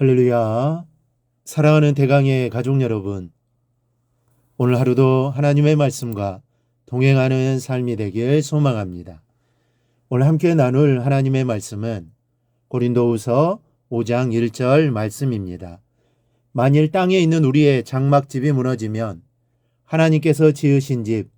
할렐루야. 사랑하는 대강의 가족 여러분. 오늘 하루도 하나님의 말씀과 동행하는 삶이 되길 소망합니다. 오늘 함께 나눌 하나님의 말씀은 고린도후서 5장 1절 말씀입니다. 만일 땅에 있는 우리의 장막집이 무너지면 하나님께서 지으신 집,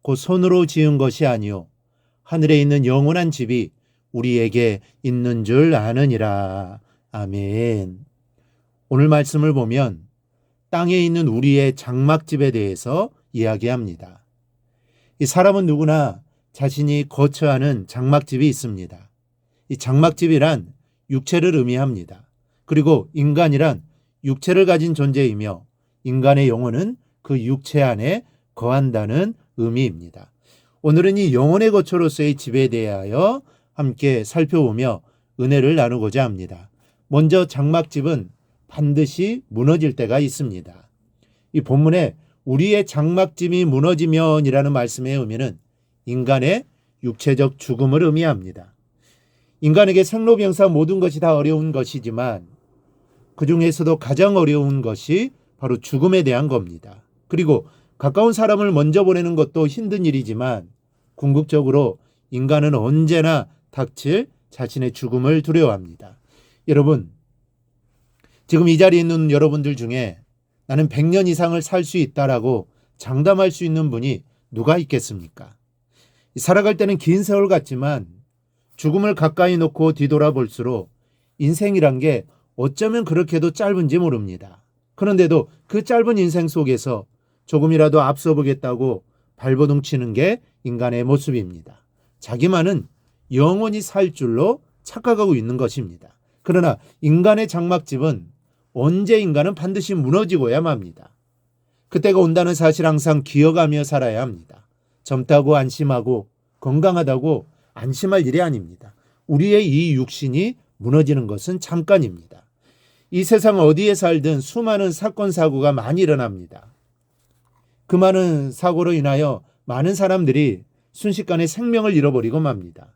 곧 손으로 지은 것이 아니요 하늘에 있는 영원한 집이 우리에게 있는 줄 아느니라. 아멘. 오늘 말씀을 보면 땅에 있는 우리의 장막집에 대해서 이야기합니다. 이 사람은 누구나 자신이 거처하는 장막집이 있습니다. 이 장막집이란 육체를 의미합니다. 그리고 인간이란 육체를 가진 존재이며 인간의 영혼은 그 육체 안에 거한다는 의미입니다. 오늘은 이 영혼의 거처로서의 집에 대하여 함께 살펴보며 은혜를 나누고자 합니다. 먼저 장막집은 반드시 무너질 때가 있습니다. 이 본문에 우리의 장막집이 무너지면이라는 말씀의 의미는 인간의 육체적 죽음을 의미합니다. 인간에게 생로병사 모든 것이 다 어려운 것이지만 그 중에서도 가장 어려운 것이 바로 죽음에 대한 겁니다. 그리고 가까운 사람을 먼저 보내는 것도 힘든 일이지만 궁극적으로 인간은 언제나 닥칠 자신의 죽음을 두려워합니다. 여러분, 지금 이 자리에 있는 여러분들 중에 나는 100년 이상을 살 수 있다라고 장담할 수 있는 분이 누가 있겠습니까? 살아갈 때는 긴 세월 같지만 죽음을 가까이 놓고 뒤돌아볼수록 인생이란 게 어쩌면 그렇게도 짧은지 모릅니다. 그런데도 그 짧은 인생 속에서 조금이라도 앞서 보겠다고 발버둥 치는 게 인간의 모습입니다. 자기만은 영원히 살 줄로 착각하고 있는 것입니다. 그러나 인간의 장막집은 언제 인간은 반드시 무너지고야 맙니다. 그때가 온다는 사실 항상 기억하며 살아야 합니다. 젊다고 안심하고 건강하다고 안심할 일이 아닙니다. 우리의 이 육신이 무너지는 것은 잠깐입니다. 이 세상 어디에 살든 수많은 사건 사고가 많이 일어납니다. 그 많은 사고로 인하여 많은 사람들이 순식간에 생명을 잃어버리고 맙니다.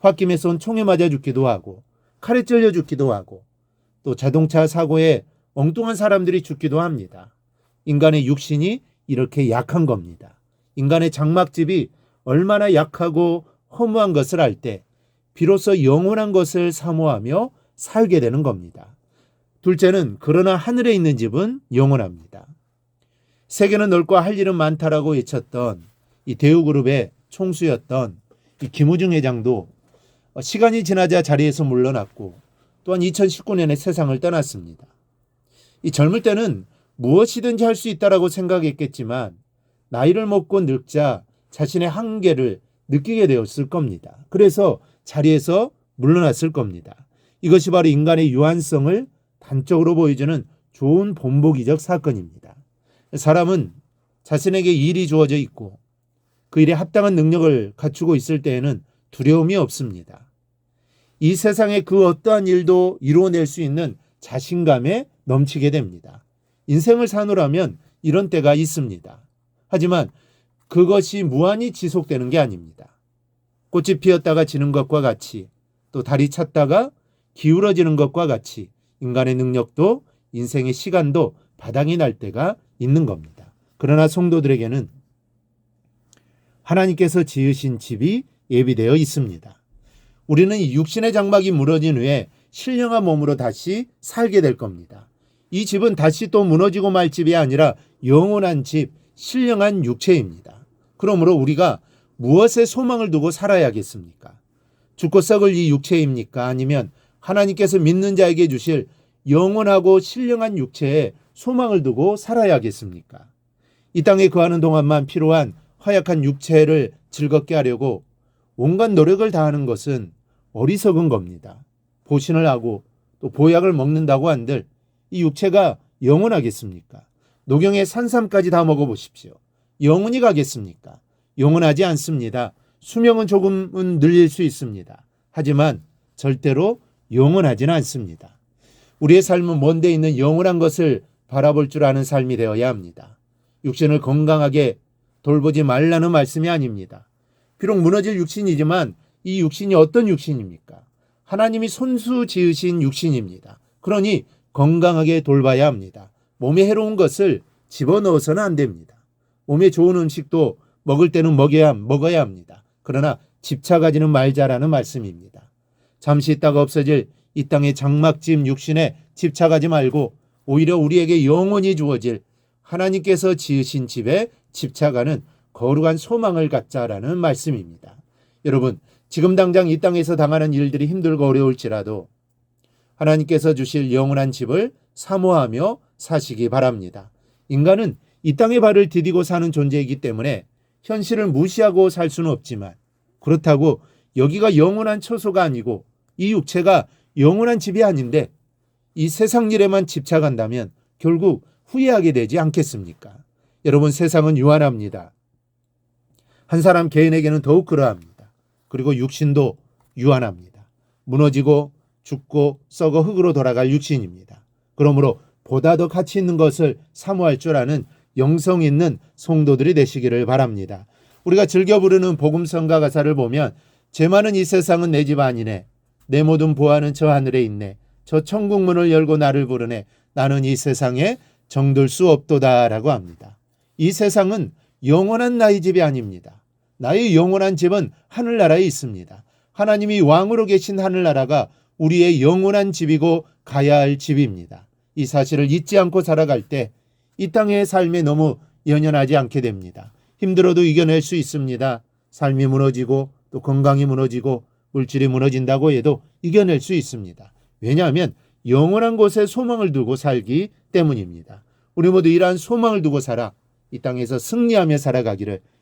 홧김에 쏜 총에 맞아 죽기도 하고 칼에 찔려 죽기도 하고 또 자동차 사고에 엉뚱한 사람들이 죽기도 합니다. 인간의 육신이 이렇게 약한 겁니다. 인간의 장막집이 얼마나 약하고 허무한 것을 알 때 비로소 영원한 것을 사모하며 살게 되는 겁니다. 둘째는 그러나 하늘에 있는 집은 영원합니다. 세계는 넓고 할 일은 많다라고 외쳤던 이 대우그룹의 총수였던 이 김우중 회장도 시간이 지나자 자리에서 물러났고 또한 2019년에 세상을 떠났습니다. 이 젊을 때는 무엇이든지 할 수 있다라고 생각했겠지만 나이를 먹고 늙자 자신의 한계를 느끼게 되었을 겁니다. 그래서 자리에서 물러났을 겁니다. 이것이 바로 인간의 유한성을 단적으로 보여주는 좋은 본보기적 사건입니다. 사람은 자신에게 일이 주어져 있고 그 일에 합당한 능력을 갖추고 있을 때에는 두려움이 없습니다. 이 세상의 그 어떠한 일도 이루어낼 수 있는 자신감에 넘치게 됩니다. 인생을 사노라면 이런 때가 있습니다. 하지만 그것이 무한히 지속되는 게 아닙니다. 꽃이 피었다가 지는 것과 같이 또 달이 찼다가 기울어지는 것과 같이 인간의 능력도 인생의 시간도 바닥이 날 때가 있는 겁니다. 그러나 성도들에게는 하나님께서 지으신 집이 예비되어 있습니다. 우리는 이 육신의 장막이 무너진 후에 신령한 몸으로 다시 살게 될 겁니다. 이 집은 다시 또 무너지고 말 집이 아니라 영원한 집, 신령한 육체입니다. 그러므로 우리가 무엇에 소망을 두고 살아야겠습니까? 죽고 썩을 이 육체입니까? 아니면 하나님께서 믿는 자에게 주실 영원하고 신령한 육체에 소망을 두고 살아야겠습니까? 이 땅에 거하는 동안만 필요한 허약한 육체를 즐겁게 하려고 온갖 노력을 다하는 것은 어리석은 겁니다. 보신을 하고 또 보약을 먹는다고 한들 이 육체가 영원하겠습니까? 노경의 산삼까지 다 먹어보십시오. 영원히 가겠습니까? 영원하지 않습니다. 수명은 조금은 늘릴 수 있습니다. 하지만 절대로 영원하지는 않습니다. 우리의 삶은 먼데 있는 영원한 것을 바라볼 줄 아는 삶이 되어야 합니다. 육신을 건강하게 돌보지 말라는 말씀이 아닙니다. 비록 무너질 육신이지만 이 육신이 어떤 육신입니까? 하나님이 손수 지으신 육신입니다. 그러니 건강하게 돌봐야 합니다. 몸에 해로운 것을 집어넣어서는 안 됩니다. 몸에 좋은 음식도 먹을 때는 먹여야, 먹어야 합니다. 그러나 집착하지는 말자라는 말씀입니다. 잠시 있다가 없어질 이 땅의 장막짐 육신에 집착하지 말고 오히려 우리에게 영원히 주어질 하나님께서 지으신 집에 집착하는 거룩한 소망을 갖자라는 말씀입니다. 여러분, 지금 당장 이 땅에서 당하는 일들이 힘들고 어려울지라도 하나님께서 주실 영원한 집을 사모하며 사시기 바랍니다. 인간은 이 땅의 발을 디디고 사는 존재이기 때문에 현실을 무시하고 살 수는 없지만 그렇다고 여기가 영원한 처소가 아니고 이 육체가 영원한 집이 아닌데 이 세상 일에만 집착한다면 결국 후회하게 되지 않겠습니까? 여러분 세상은 유한합니다. 한 사람 개인에게는 더욱 그러합니다. 그리고 육신도 유한합니다. 무너지고 죽고 썩어 흙으로 돌아갈 육신입니다. 그러므로 보다 더 가치 있는 것을 사모할 줄 아는 영성 있는 성도들이 되시기를 바랍니다. 우리가 즐겨 부르는 복음성가 가사를 보면 제 많은 이 세상은 내 집 아니네. 내 모든 보아는 저 하늘에 있네. 저 천국 문을 열고 나를 부르네. 나는 이 세상에 정들 수 없도다라고 합니다. 이 세상은 영원한 나의 집이 아닙니다. 나의 영원한 집은 하늘나라에 있습니다. 하나님이 왕으로 계신 하늘나라가 우리의 영원한 집이고 가야 할 집입니다. 이 사실을 잊지 않고 살아갈 때 이 땅의 삶에 너무 연연하지 않게 됩니다. 힘들어도 이겨낼 수 있습니다. 삶이 무너지고 또 건강이 무너지고 물질이 무너진다고 해도 이겨낼 수 있습니다. 왜냐하면 영원한 곳에 소망을 두고 살기 때문입니다. 우리 모두 이러한 소망을 두고 살아 이 땅에서 승리하며 살아가기를